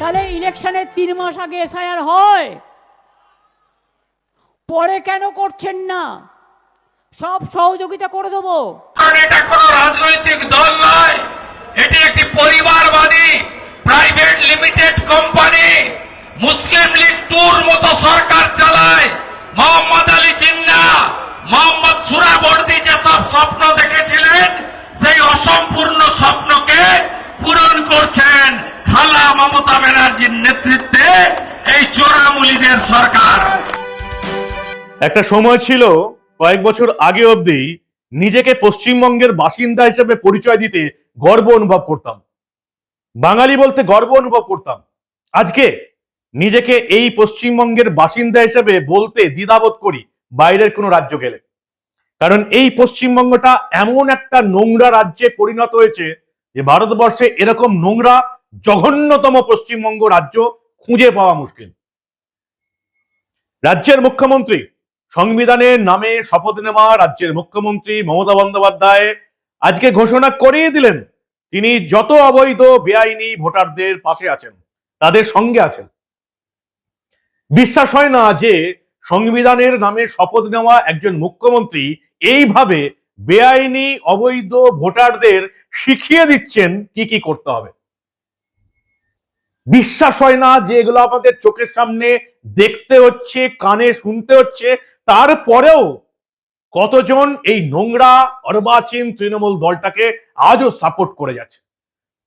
তাহলে ইলেকশনের তিন মাস আগে এসআইআর হয়। পরে কেন করছেন না? সব সহযোগিতা করে দেবো। কারণ এটা কোনো রাজনৈতিক দল নয়। এটি একটি পরিবারবাদী, private limited company. Muslim League টুর মতো সরকার চালায়। মোহাম্মদ আলী জিন্না, মোহাম্মদ সুরাবর্দী যেসব স্বপ্ন দেখেছিলেন, সেই অসম্পূর্ণ স্বপ্নকে পূরণ করছেন। খালা মমতা ব্যানার্জির নেতৃত্বে এই চোরামুলিদের সরকার। একটা সময় ছিল, কয়েক বছর আগে অবধি নিজেকে পশ্চিমবঙ্গের বাসিন্দা হিসেবে পরিচয় দিতে গর্ব অনুভব করতাম। বাঙালি বলতে গর্ব অনুভব করতাম। আজকে নিজেকে এই পশ্চিমবঙ্গের বাসিন্দা হিসেবে বলতে দ্বিধাবোধ করি বাইরের কোনো রাজ্য গেলে। কারণ এই পশ্চিমবঙ্গটা এমন একটা নোংরা রাজ্যে পরিণত হয়েছে যে ভারতবর্ষে এরকম নোংরা জঘন্যতম পশ্চিমবঙ্গ রাজ্য খুঁজে পাওয়া মুশকিল। রাজ্যের মুখ্যমন্ত্রী সংবিধানের নামে শপথ নেওয়া রাজ্যের মুখ্যমন্ত্রী মমতা বন্দ্যোপাধ্যায় আজকে ঘোষণা করিয়ে দিলেন, তিনি যত অবৈধ, বেআইনি ভোটারদের পাশে আছেন, তাদের সঙ্গে আছেন। বিশ্বাস হয় না যে সংবিধানের নামে শপথ নেওয়া একজন মুখ্যমন্ত্রী এইভাবে বেআইনি, অবৈধ ভোটারদের শিখিয়ে দিচ্ছেন কি কি করতে হবে। বিশ্বাস হয় না যে এগুলো আমাদের চোখের সামনে দেখতে হচ্ছে, কানে শুনতে হচ্ছে। তারপরেও কতজন এই নোংরা অর্বাচীন তৃণমূল দলটাকে আজও সাপোর্ট করে যাচ্ছে?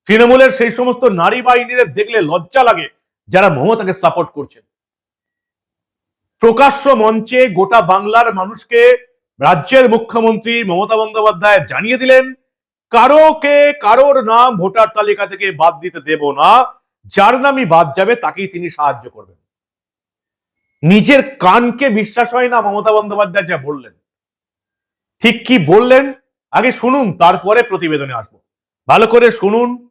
তৃণমূলের সেই সমস্ত নারী বাহিনীদের দেখলে লজ্জা লাগে যারা মমতাকে সাপোর্ট করছেন। প্রকাশ্য মঞ্চে গোটা বাংলার মানুষকে রাজ্যের মুখ্যমন্ত্রী মমতা বন্দ্যোপাধ্যায় জানিয়ে দিলেন, কারোকে কারোর নাম ভোটার তালিকা থেকে বাদ দিতে দেব না। যার নামই বাদ যাবে, তাকেই তিনি সাহায্য করবেন। নিজের কানকে বিশ্বাস হয় না, মমতা বন্দ্যোপাধ্যায় যা বললেন। ঠিক কি বললেন? আগে শুনুন, তারপরে প্রতিবেদনে আসব। ভালো করে শুনুন,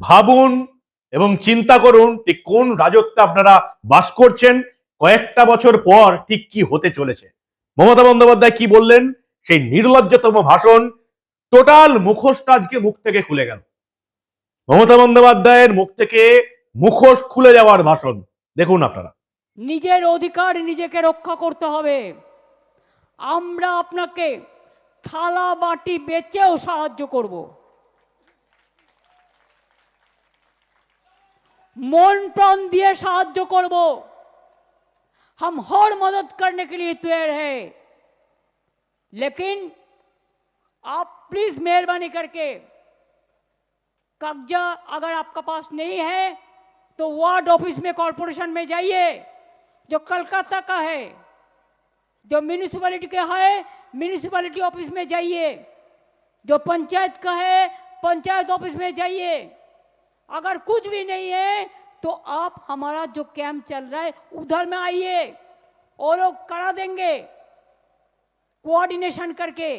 ভাবুন এবং চিন্তা করুন, ঠিক কোন রাজত্বে আপনারা বাস করছেন, কয়েকটা বছর পর ঠিক কি হতে চলেছে। মমতা বন্দ্যোপাধ্যায় কি বললেন? সেই নির্লজ্জতম ভাষণ, টোটাল মুখোশটা আজকে মুখ থেকে খুলে গেল। মমতা বন্দ্যোপাধ্যায়ের মুখ থেকে মুখোশ খুলে যাওয়ার ভাষণ দেখুন আপনারা নিজের অধিকার নিজেকে রক্ষা করতে হবে আমরা আপনাকে থালা বাটি বেচেও সাহায্য করব মন প্রাণ দিয়ে সাহায্য করব हम हर मदद करने के लिए तैयार है लेकिन आप प्लीज मेहरबानी करके कब्जा अगर आपका पास नहीं है तो वार्ड ऑफ़िस में कॉरपोरेशन में जाइए, जो कलकत्ता का है, जो म्यूनिसिपैलिटी का है म्यूनिसिपैलिटी ऑफ़िस में जाइए, जो पंचायत का है, पंचायत ऑफ़िस में जाइए। अगर कुछ भी नहीं है तो आप हमारा जो कैंप चल रहा है, उधर में आइए, और लोग करा देंगे कोऑर्डिनेशन करके।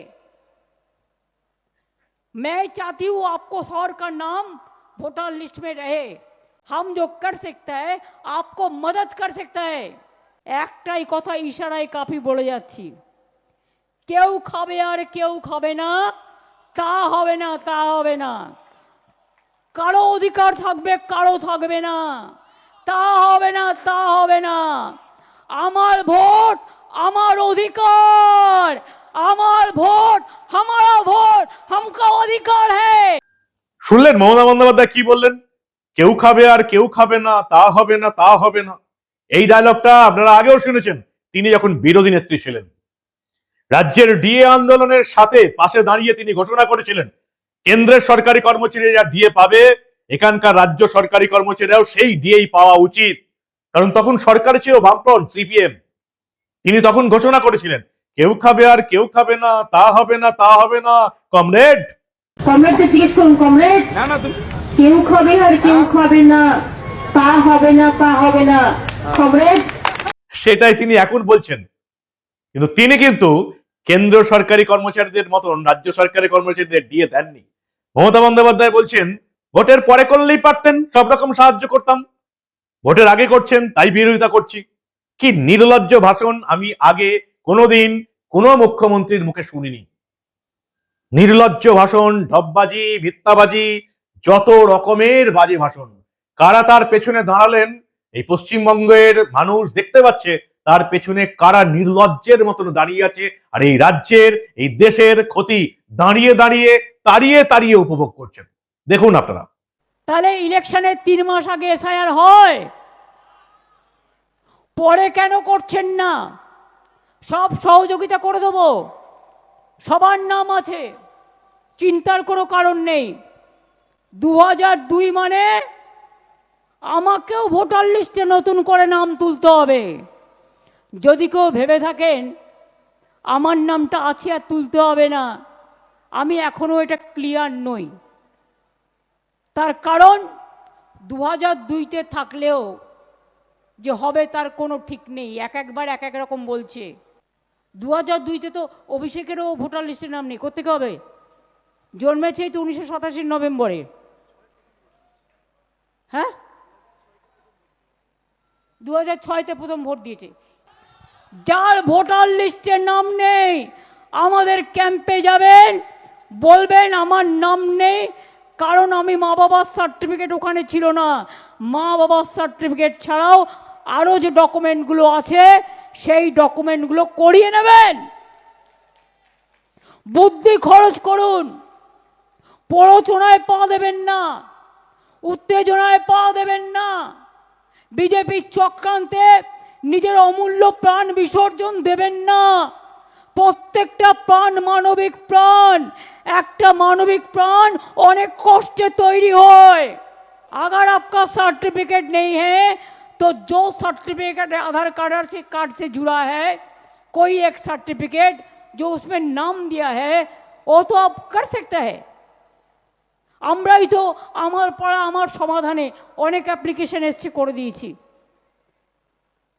मैं चाहती हूँ आपको सौर का नाम वोटर लिस्ट में रहे। हम जो कर सकता है आपको मदद कर सकता है একটাই কথা ইশারায় কাফি বলে যাচ্ছি কেউ খাবে আর কেউ খাবে না তা হবে না তা হবে না কারো অধিকার থাকবে কারো থাকবে না তা হবে না তা হবে না আমার ভোট আমার অধিকার আমার ভোট हमारा ভোট हमका অধিকার है শুনলেন মমতা বন্দ্যোপাধ্যায় কি বললেন কেউ খাবে আর কেউ খাবে না তা হবে না তা হবে না। এই ডায়লগটা আপনারা আগেও শুনেছেন তিনি যখন বিরোধী নেত্রী ছিলেন। রাজ্যের ডিএ আন্দোলনের সাথে পাশে দাঁড়িয়ে তিনি ঘোষণা করেছিলেন কেন্দ্রের সরকারি কর্মচারীরা ডিএ পাবে এখানকার রাজ্য সরকারি কর্মচারীরাও সেই ডিএই পাওয়া উচিত। কারণ তখন সরকারে ছিল বামফ্রন্ট সিপিএম। তিনি তখন ঘোষণা করেছিলেন কেউ খাবে আর কেউ খাবে না তা হবে না তা হবে না কমরেড! কমরেডকে জিজ্ঞেস করুন কমরেড! কেউ খাবে আর কেউ খাবে না। তা হবে না তা হবে না। কমরেড সেটাই তিনি এখন বলছেন। কিন্তু তিনি কিন্তু কেন্দ্র সরকারি কর্মচারীদের মতন রাজ্য সরকারি কর্মচারীদের দিয়ে দেননি। মমতা বন্দ্যোপাধ্যায় বলছেন ভোটের পরে করলেই পারতেন সব রকম সাহায্য করতাম। ভোটের আগে করছেন তাই বিরোধিতা করছি। কি নির্লজ্জ ভাষণ আমি আগে কোনোদিন কোনো মুখ্যমন্ত্রীর মুখে শুনিনি। নির্লজ্জ ভাষণ ঢপবাজি ভিত্তাবাজি যত রকমের বাজে ভাষণ। কারা তার পেছনে দাঁড়ালেন? এই পশ্চিমবঙ্গের মানুষ দেখতে পাচ্ছে তার পেছনে কারা নির্লজ্জের মতন দাঁড়িয়ে আছে আর এই রাজ্যের, এই দেশের ক্ষতি দাঁড়িয়ে দাঁড়িয়ে, তাড়িয়ে তাড়িয়ে উপভোগ করছেন। দেখুন আপনারা। তাহলে ইলেকশনের তিন মাস আগে এসআইআর হয়। পরে কেন করছেন না? সব সহযোগিতা করে দেবো। সবার নাম আছে। চিন্তার কোনো কারণ নেই। দু দুই মানে আমাকেও ভোটার লিস্টে নতুন করে নাম তুলতে হবে। যদি কেউ ভেবে থাকেন, আমার নামটা আছে আর তুলতে হবে না, আমি এখনও এটা ক্লিয়ার নই। তার কারণ দু হাজার দুইতে থাকলেও যে হবে তার কোনো ঠিক নেই, এক একবার এক এক রকম বলছে। দু হাজার দুইতে তো অভিষেকেরও ভোটার লিস্টে নাম নেই কোথেকে হবে? জন্মেছে তো উনিশশো সাতাশির নভেম্বরে। হ্যাঁ? দু হাজার ছয়তে প্রথম ভোট দিয়েছে। যার ভোটার লিস্টে নাম নেই, আমাদের ক্যাম্পে যাবেন, বলবেন আমার নাম নেই, কারণ আমি মা বাবার সার্টিফিকেট ওখানে ছিল না। মা বাবার সার্টিফিকেট ছাড়াও আরও যে ডকুমেন্টগুলো আছে, সেই ডকুমেন্টগুলো করিয়ে নেবেন। বুদ্ধি খরচ করুন। প্ররোচনায় পা দেবেন না। উত্তেজনায় পা দেবেন না বিজেপির চক্রান্তে নিজের অমূল্য প্রাণ বিসর্জন দেবেন না প্রত্যেকটা প্রাণ মানবিক প্রাণ একটা মানবিক প্রাণ অনেক কষ্টে তৈরি হয় अगर आपका सर्टिफिकेट नहीं है तो जो सर्टिफिकेट आधार कार्ड से कार्ड से जुड़ा है कोई एक सर्टिफिकेट जो उसमें नाम दिया है वो तो आप कर सकते हैं আমরাই তো আমার পাড়া, আমার সমাধানে অনেক অ্যাপ্লিকেশন এসছে করে দিয়েছি।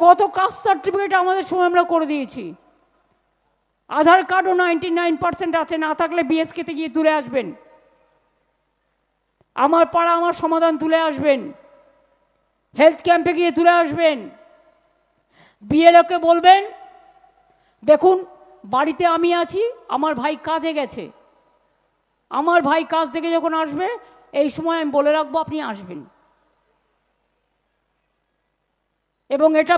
কত কাস্ট সার্টিফিকেট আমাদের সময় আমরা করে দিয়েছি। আধার কার্ডও নাইনটি নাইন পার্সেন্ট আছে, না থাকলে বিএসকেতে গিয়ে তুলে আসবেন। আমার পাড়া, আমার সমাধান তুলে আসবেন। হেলথ ক্যাম্পে গিয়ে তুলে আসবেন। বিএলওকে বলবেন, দেখুন, বাড়িতে আমি আছি, আমার ভাই কাজে গেছে। আমার ভাই কাজ থেকে যখন আসবে, এই সময় আমি বলে রাখব আপনি আসবেন। এবং এটা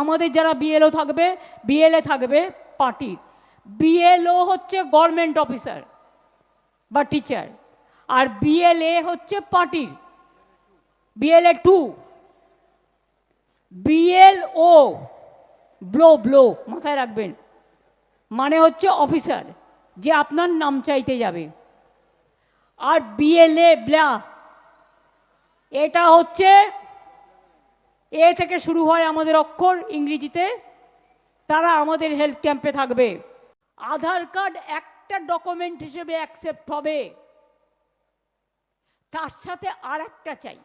আমাদের যারা বিএলও থাকবে বিএলএ থাকবে পার্টির বিএলও হচ্ছে গভর্নমেন্ট অফিসার বা টিচার আর বিএলএ হচ্ছে পার্টির বিএলএ টু বিএলও ব্লো ব্লো মাথায় রাখবেন। মানে হচ্ছে অফিসার যে আপনার নাম চাইতে যাবে। আর বিএলএ ব্লা এটা হচ্ছে এ থেকে শুরু হয় আমাদের অক্ষর ইংরেজিতে। তারা আমাদের হেলথ ক্যাম্পে থাকবে। আধার কার্ড একটা ডকুমেন্ট হিসেবে অ্যাকসেপ্ট হবে। তার সাথে আর একটা চাই।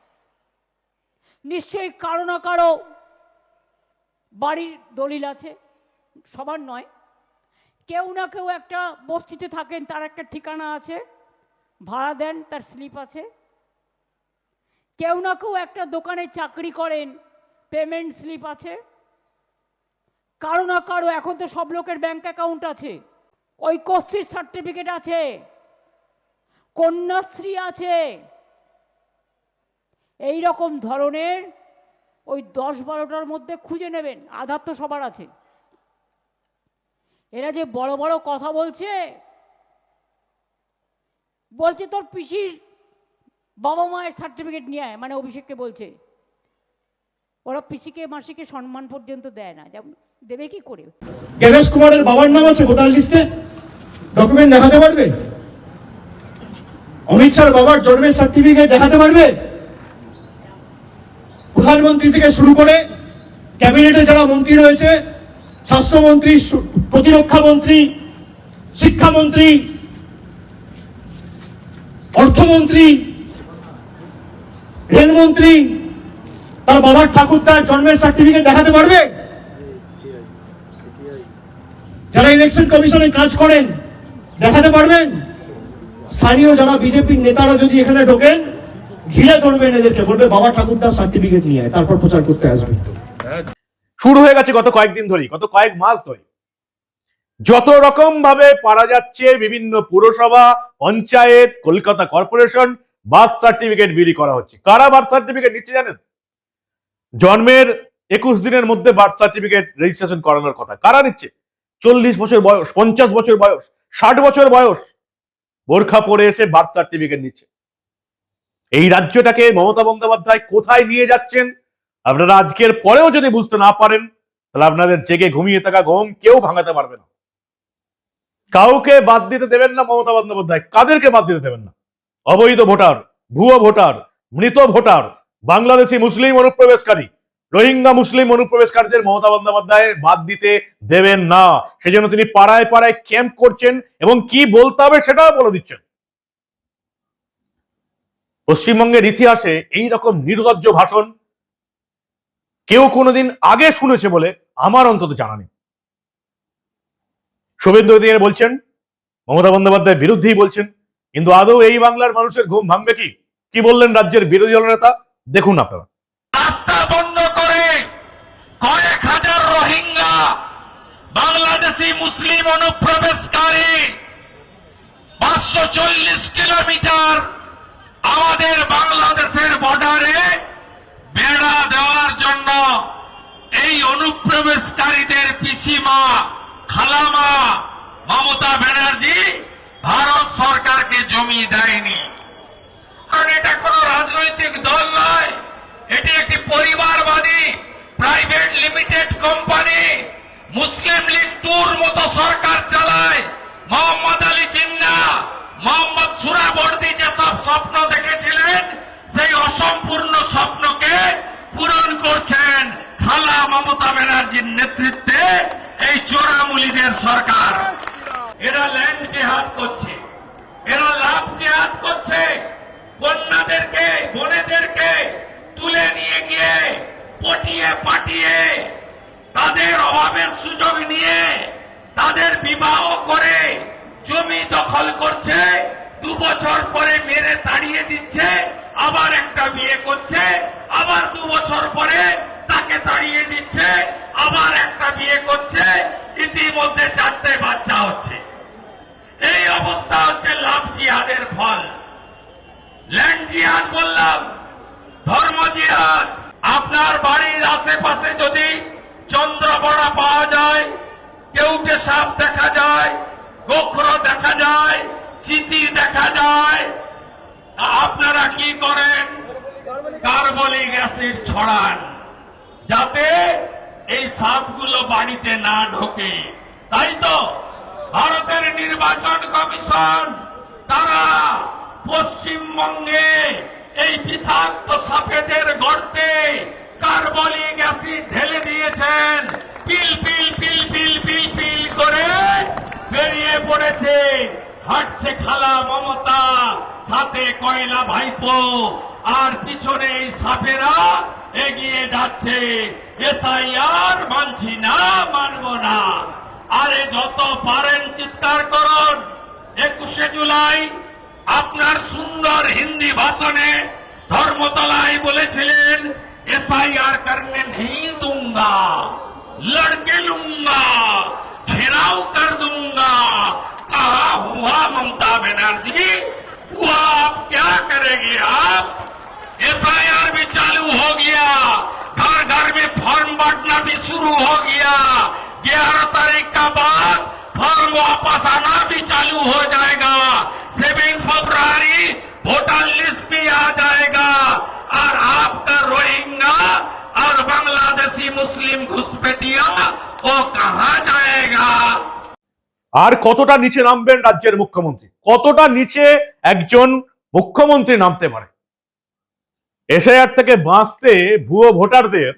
নিশ্চয়ই কারও না কারও বাড়ির দলিল আছে, সবার নয়। কেউ না কেউ একটা বস্তিতে থাকেন, তার একটা ঠিকানা আছে। ভাড়া দেন, তার স্লিপ আছে। কেউ না কেউ একটা দোকানে চাকরি করেন পেমেন্ট স্লিপ আছে। কারও না কারও, এখন তো সব লোকের ব্যাংক অ্যাকাউন্ট আছে। ওই কস্তির সার্টিফিকেট আছে। কন্যাশ্রী আছে। এই রকম ধরনের ওই দশ বারোটার মধ্যে খুঁজে নেবেন, আধার তো সবার আছে। এরা যে বড় বড় কথা বলছে বলছে, তোর পিসির বাবা মায়ের সার্টিফিকেট নিয়ে আয়। মানে অভিষেককে বলছে। ওরা পিসিকে, মাসিকে সম্মান পর্যন্ত দেয় না। যেমন দেবে কি করে? গণেশ কুমারের বাবার নাম আছে ভোটার লিস্টে? ডকুমেন্ট দেখাতে পারবে? অমিত শাহর বাবার জন্মের সার্টিফিকেট দেখাতে পারবে? প্রধানমন্ত্রী থেকে শুরু করে ক্যাবিনেটে যারা মন্ত্রী রয়েছে, স্বাস্থ্যমন্ত্রী, প্রতিরক্ষা মন্ত্রী, শিক্ষামন্ত্রী অর্থমন্ত্রী, রেলমন্ত্রী, তার বাবার ঠাকুরদার জন্মের সার্টিফিকেট দেখাতে পারবে? যারা ইলেকশন কমিশনে কাজ করেন, দেখাতে পারবেন? স্থানীয় যারা বিজেপির নেতারা যদি এখানে ঢোকেন, ঘিরে ধরবেন এদেরকে, বলবে বাবা ঠাকুরদার সার্টিফিকেট নিয়ে তারপর প্রচার করতে আসবে। শুরু হয়ে গেছে গত কয়েকদিন ধরেই, গত কয়েক মাস ধরে যত রকম ভাবে পারা যাচ্ছে বিভিন্ন পুরসভা, panchayat, Kolkata corporation, birth certificate বিলি করা হচ্ছে। কারা বার্থ সার্টিফিকেট নিচ্ছে জানেন? জন্মের একুশ দিনের মধ্যে বার্থ সার্টিফিকেট রেজিস্ট্রেশন করানোর কথা। কারা নিচ্ছে? চল্লিশ বছর বয়স, পঞ্চাশ বছর বয়স, ষাট বছর বয়স বোরখা পরে এসে বার্থ সার্টিফিকেট নিচ্ছে। এই রাজ্যটাকে মমতা বন্দ্যোপাধ্যায় কোথায় নিয়ে যাচ্ছেন? আপনারা আজকের পরেও যদি বুঝতে না পারেন, তাহলে আপনাদের জেগে ঘুমিয়ে থাকা ঘুম কেউ ভাঙাতে পারবে না। কাউকে বাদ দিতে দেবেন না মমতা বন্দ্যোপাধ্যায়। কাদেরকে বাদ দিতে দেবেন না? অবৈধ ভোটার, ভুয়ো ভোটার, মৃত ভোটার, বাংলাদেশি মুসলিম অনুপ্রবেশকারী, রোহিঙ্গা মুসলিম অনুপ্রবেশকারীদের মমতা বন্দ্যোপাধ্যায় বাদ দিতে দেবেন না। সেজন্য তিনি পাড়ায় পাড়ায় ক্যাম্প করছেন এবং কি বলতে হবে সেটাও বলে দিচ্ছেন। পশ্চিমবঙ্গের ইতিহাসে এই রকম নির্লজ্জ ভাষণ কেউ কোনোদিন আগে শুনেছে বলে আমার অন্তত জানা নেই। শুভেন্দু অধিকারী বলছেন, মমতা বন্দ্যোপাধ্যায়ের বিরুদ্ধেই বলছেন, কিন্তু আদৌ এই বাংলার মানুষের ঘুম ভাঙবে কি? কি বললেন রাজ্যের বিরোধী দল নেতা? দেখুন আপনারা। রাস্তা বন্ধ করে কয়েক হাজার রোহিঙ্গা, বাংলাদেশি, মুসলিম অনুপ্রবেশকারী, পাঁচশো চল্লিশ কিলোমিটার আমাদের বাংলাদেশের বর্ডারে বেড়া দেওয়ার জন্য এই অনুপ্রবেশকারীদের পিসিমা খালামা মমতা ব্যানার্জি ভারত সরকারকে জমি দেয়নি। কারণ এটা কোন রাজনৈতিক দল নয়। এটি একটি পরিবারবাদী, private limited company. Muslim League টুর মতো সরকার চালায়। মোহাম্মদ আলী জিন্না, মোহাম্মদ সুরাবর্দি যেসব স্বপ্ন দেখেছিলেন, সেই অসম্পূর্ণ স্বপ্নকে পূরণ করছেন খালা মমতা ব্যানার্জির নেতৃত্বে এই চোরামুলিদের সরকার। এরা ল্যান্ড জেহাদ করছে। এরা লাভ জেহাদ করছে। কন্যাদেরকে বোনেদেরকে তুলে নিয়ে গিয়ে, পটিয়ে পাটিয়ে তাদের অভাবের সুযোগ নিয়ে তাদের বিবাহ করে জমি দখল করছে, দু বছর পরে মেরে তাড়িয়ে দিচ্ছে, আবার একটা বিয়ে করছে, আবার দু বছর পরে তাকে তাড়িয়ে দিচ্ছে আবার একটা বিয়ে করছে, ইতিমধ্যে চারটে বাচ্চা হচ্ছে। এই অবস্থা হচ্ছে লাভ জিহাদের ফল। ল্যান্ড জিহাদ বললাম, ধর্ম জিহাদ। আপনার বাড়ির আশেপাশে যদি চন্দ্রবড়া পাওয়া যায় কেউটে সাপ দেখা যায়, গোখর দেখা যায়, চিতি দেখা যায় আপনারা কি করেন? কার্বলিক অ্যাসিড ছড়ান। যাতে এই সাপগুলো বাড়িতে না ঢোকে। তাই তো ভারতের নির্বাচন কমিশন, তারা পশ্চিমবঙ্গে এই বিষাক্ত সাপেদের গর্তে কার্বলিক অ্যাসিড ঢেলে দিয়েছেন। পিল পিল পিল পিল পিল পিল করে বেরিয়ে পড়েছে। হাঁটছে খালা মমতা, সাথে কয়লা ভাইপো, আর পিছনে এই সাপেরা এগিয়ে যাচ্ছে। এসআইআর মানছি না, মানব না। আরে যত পারেন চিৎকার করুন। একুশে জুলাই আপনার সুন্দর হিন্দি ভাষণে ধর্মতলায় বলেছিলেন, এসআইআর করনে নেই দুঙ্গা, লড়কে লুঙ্গা, ঘেরাও কর দুঙ্গা। কাহা হুয়া মমতা ব্যানার্জি, হুয়া আপ ক্যা করেগে আপ? एसआईआर भी चालू हो गया घर घर में फॉर्म बांटना भी शुरू हो गया ग्यारह तारीख का बाद फॉर्म वापस आना भी चालू हो जाएगा सेवन फरवरी वोटर लिस्ट भी आ जाएगा और आपका रोहिंगा और बांग्लादेशी मुस्लिम घुसपैठिया वो कहाँ जाएगा আর কতটা নিচে নামবেন রাজ্যের মুখ্যমন্ত্রী কতটা নিচে একজন মুখ্যমন্ত্রী নামতে পারে এসআইআর থেকে বাঁচতে ভুয়ো ভোটারদের,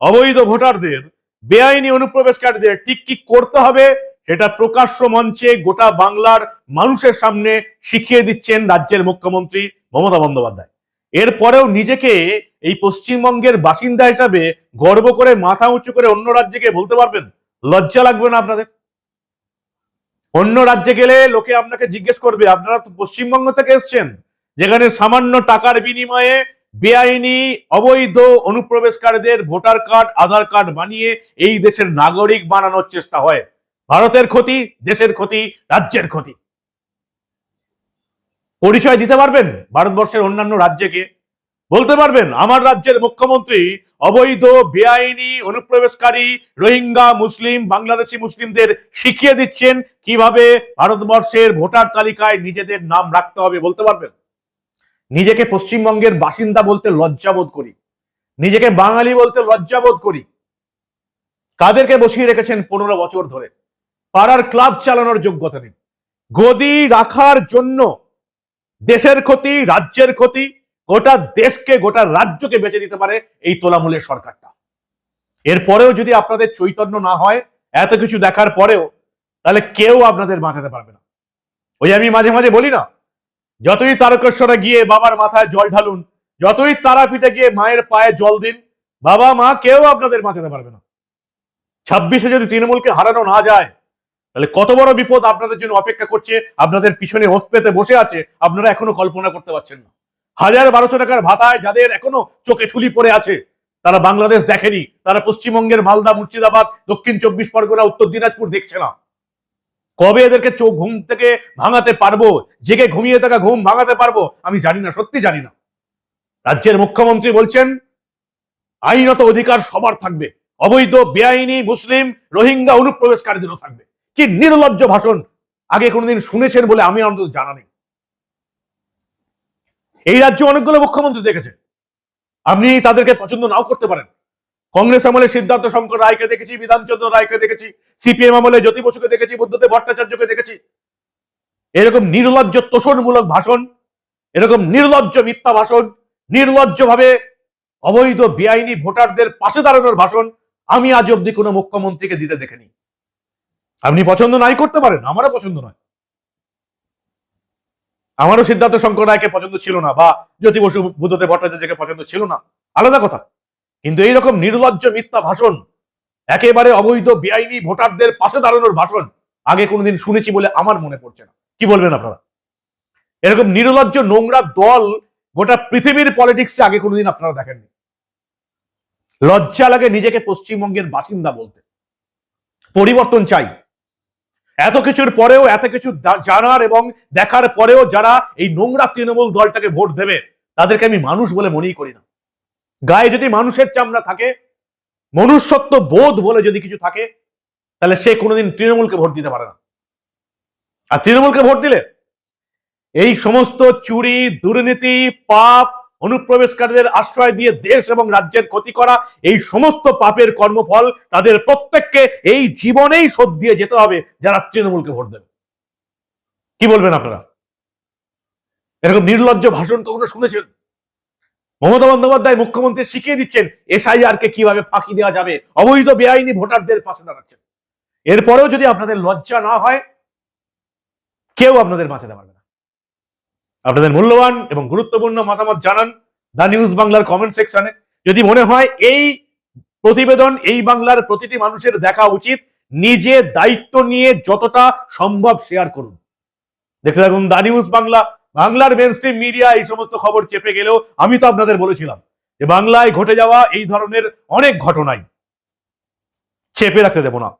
অবৈধ ভোটারদের, বেআইনি অনুপ্রবেশকারীদের ঠিক কি করতে হবে সেটা প্রকাশ্য মঞ্চে গোটা বাংলার মানুষের সামনে শিখিয়ে দিচ্ছেন রাজ্যের মুখ্যমন্ত্রী মমতা বন্দ্যোপাধ্যায়। এরপরেও নিজেকে এই পশ্চিমবঙ্গের বাসিন্দা হিসাবে গর্ব করে, মাথা উঁচু করে অন্য রাজ্যকে বলতে পারবেন? লজ্জা লাগবে না আপনাদের? অন্য রাজ্যে গেলে লোকে আপনাকে জিজ্ঞেস করবে, আপনারা তো পশ্চিমবঙ্গ থেকে এসছেন, যেখানে সামান্য টাকার বিনিময়ে বেআইনি অবৈধ অনুপ্রবেশকারীদের ভোটার কার্ড, আধার কার্ড বানিয়ে এই দেশের নাগরিক বানানোর চেষ্টা হয়। ভারতের ক্ষতি, দেশের ক্ষতি, রাজ্যের ক্ষতি। পরিচয় দিতে পারবেন ভারতবর্ষের অন্যান্য রাজ্যকে? বলতে পারবেন, আমার রাজ্যের মুখ্যমন্ত্রী অবৈধ, বেআইনি অনুপ্রবেশকারী, রোহিঙ্গা, মুসলিম, বাংলাদেশি মুসলিমদের শিখিয়ে দিচ্ছেন কীভাবে ভারতবর্ষের ভোটার তালিকায় নিজেদের নাম রাখতে হবে, বলতে পারবেন? নিজেকে পশ্চিমবঙ্গের বাসিন্দা বলতে লজ্জাবোধ করি। নিজেকে বাঙালি বলতে লজ্জাবোধ করি। কাদেরকে বসিয়ে রেখেছেন পনেরো বছর ধরে? পাড়ার ক্লাব চালানোর যোগ্যতা নেই। গদি রাখার জন্য দেশের ক্ষতি, রাজ্যের ক্ষতি, গোটা দেশকে, গোটা রাজ্যকে বেঁচে দিতে পারে এই তোলামূলের সরকারটা। এরপরেও যদি আপনাদের চৈতন্য না হয়, এত কিছু দেখার পরেও, তাহলে কেউ আপনাদের বাঁচাতে পারবে না। ওই আমি মাঝে মাঝে বলি না যতই তারকেশ্বরে গিয়ে বাবার মাথায় জল ঢালুন, যতই তারাপীঠে গিয়ে মায়ের পায়ে জল দিন, বাবা মা কেউ আপনাদের বাঁচাতে পারবে না। ছাব্বিশে যদি তৃণমূলকে হারানো না যায়, তাহলে কত বড় বিপদ আপনাদের জন্য অপেক্ষা করছে, আপনাদের পিছনে ওত পেতে বসে আছে, আপনারা এখনও কল্পনা করতে পারছেন না। হাজার বারোশো টাকার ভাতায় যাদের এখনও চোখে ঠুলি পড়ে আছে, তারা বাংলাদেশ দেখেনি, তারা পশ্চিমবঙ্গের মালদা, মুর্শিদাবাদ, দক্ষিণ চব্বিশ পরগনা, উত্তর দিনাজপুর দেখছে না। কবে এদেরকে চোখ ঘুম থেকে ভাঙাতে পারব? জেগে ঘুমিয়ে থাকা ঘুম ভাঙাতে পারব? আমি জানি না, সত্যি জানি না। রাজ্যের মুখ্যমন্ত্রী বলছেন, আইনত অধিকার সবার থাকবে। অবৈধ, বেআইনি, মুসলিম, রোহিঙ্গা অনুপ্রবেশকারীদেরও থাকবে। কি নির্লজ্জ ভাষণ! আগে কোনোদিন শুনেছেন বলে আমি অন্তত জানা নেই। এই রাজ্যে অনেকগুলো মুখ্যমন্ত্রী দেখেছেন। আপনি তাদেরকে পছন্দ নাও করতে পারেন। কংগ্রেস আমলে সিদ্ধার্থ শঙ্কর রায়কে দেখেছি, বিধানচন্দ্র রায়কে দেখেছি, সিপিএম আমলে জ্যোতি বসুকে দেখেছি, বুদ্ধদেব ভট্টাচার্যকে দেখেছি। এরকম নির্লজ্জ তোষণমূলক ভাষণ, এরকম নির্লজ্জ মিথ্যা ভাষণ নির্লজ্জ ভাবে অবৈধ, বেআইনি ভোটারদের পাশে দাঁড়ানোর ভাষণ আমি আজ অব্দি কোনো মুখ্যমন্ত্রীকে দিতে দেখিনি। আপনি পছন্দ নাই করতে পারেন, আমারও পছন্দ নয়। আমারও সিদ্ধার্থ শঙ্কর রায়কে পছন্দ ছিল না, বা জ্যোতি বসু, বুদ্ধদেব ভট্টাচার্যকে পছন্দ ছিল না। আলাদা কথা। কিন্তু এইরকম নির্লজ্জ মিথ্যা ভাষণ, একেবারে অবৈধ বেআইনি ভোটারদের পাশে দাঁড়ানোর ভাষণ আগে কোনোদিন শুনেছি বলে আমার মনে পড়ছে না। কি বলবেন আপনারা? এরকম নির্লজ্জ নোংরা দল গোটা পৃথিবীর পলিটিক্সে আগে কোনোদিন আপনারা দেখেননি। লজ্জা লাগে নিজেকে পশ্চিমবঙ্গের বাসিন্দা বলতে। পরিবর্তন চাই। এত কিছুর পরেও, এত কিছু জানার এবং দেখার পরেও যারা এই নোংরা তৃণমূল দলটাকে ভোট দেবে, তাদেরকে আমি মানুষ বলে মনেই করি না। গায়ে যদি মানুষের চামড়া থাকে, মনুষ্যত্ব বোধ বলে যদি কিছু থাকে, তাহলে সে কোনোদিন তৃণমূলকে ভোট দিতে পারে না। আর তৃণমূলকে ভোট দিলে এই সমস্ত চুরি, দুর্নীতি, পাপ, অনুপ্রবেশকারীদের আশ্রয় দিয়ে দেশ এবং রাজ্যের ক্ষতি করা, এই সমস্ত পাপের কর্মফল তাদের প্রত্যেককে এই জীবনেই শোধ দিয়ে যেতে হবে যারা তৃণমূলকে ভোট দেবে। কি বলবেন আপনারা? এরকম নির্লজ্জ ভাষণ কখনো শুনেছেন? মমতা বন্দ্যোপাধ্যায় মুখ্যমন্ত্রী শিখিয়ে দিচ্ছেন এসআইআর কে কীভাবে ফাঁকি দেওয়া যাবে? অবৈধ বেআইনি ভোটারদের পাশে দাঁড়াচ্ছেন। এরপরেও যদি আপনাদের লজ্জা না হয়, কেউ আপনাদের বাঁচাতে পারবে না। আপনাদের মূল্যবান এবং গুরুত্বপূর্ণ মতামত জানান দা নিউজ বাংলার কমেন্ট সেকশনে। যদি মনে হয় এই প্রতিবেদন, এই বাংলার প্রতিটি মানুষের দেখা উচিত, নিজে দায়িত্ব নিয়ে যতটা সম্ভব শেয়ার করুন। দেখতে থাকুন দা নিউজ বাংলা বাংলার মেন স্ট্রিম মিডিয়া এই সমস্ত খবর চেপে গেলেও আমি তো আপনাদের বলেছিলাম যে বাংলায় ঘটে যাওয়া এই ধরনের অনেক ঘটনাই চেপে রাখতে দেব না।